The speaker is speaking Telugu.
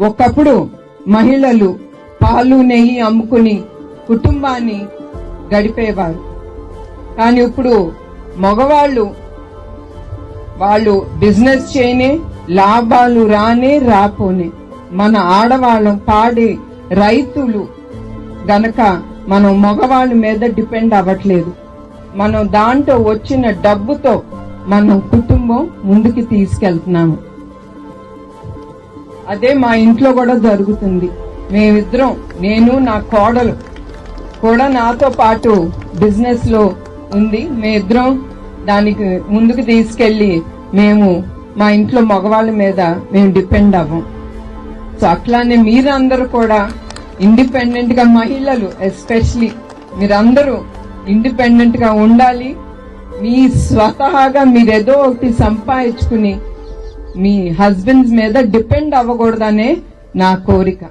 ఒకప్పుడు మహిళలు పాలు నెయ్యి అమ్ముకుని కుటుంబాన్ని గడిపేవారు. కానీ ఇప్పుడు మగవాళ్ళు వాళ్ళు బిజినెస్ చేయనే లాభాలు రానే రాపోనే. మన ఆడవాళ్ళం పాడే రైతులు గనక మనం మగవాళ్ళ మీద డిపెండ్ అవ్వట్లేదు. మనం దాంట్లో వచ్చిన డబ్బుతో మనం కుటుంబం ముందుకు తీసుకెళ్తున్నాము. అదే మా ఇంట్లో కూడా జరుగుతుంది. మేమిద్దరం నేను నా కోడలు కూడా నాతో పాటు బిజినెస్లో ఉంది. మేమిద్దరం దానికి ముందుకు తీసుకెళ్ళి మేము మా ఇంట్లో మగవాళ్ళ మీద మేము డిపెండ్ అవ్వం. సో అట్లానే మీరందరూ కూడా ఇండిపెండెంట్గా మహిళలు ఎస్పెషలీ మీరందరూ ఇండిపెండెంట్గా ఉండాలి. మీ స్వతహాగా మీరేదో ఒకటి సంపాదించుకుని మీ హస్బెండ్స్ మీద డిపెండ్ అవ్వకూడదనే నా కోరిక.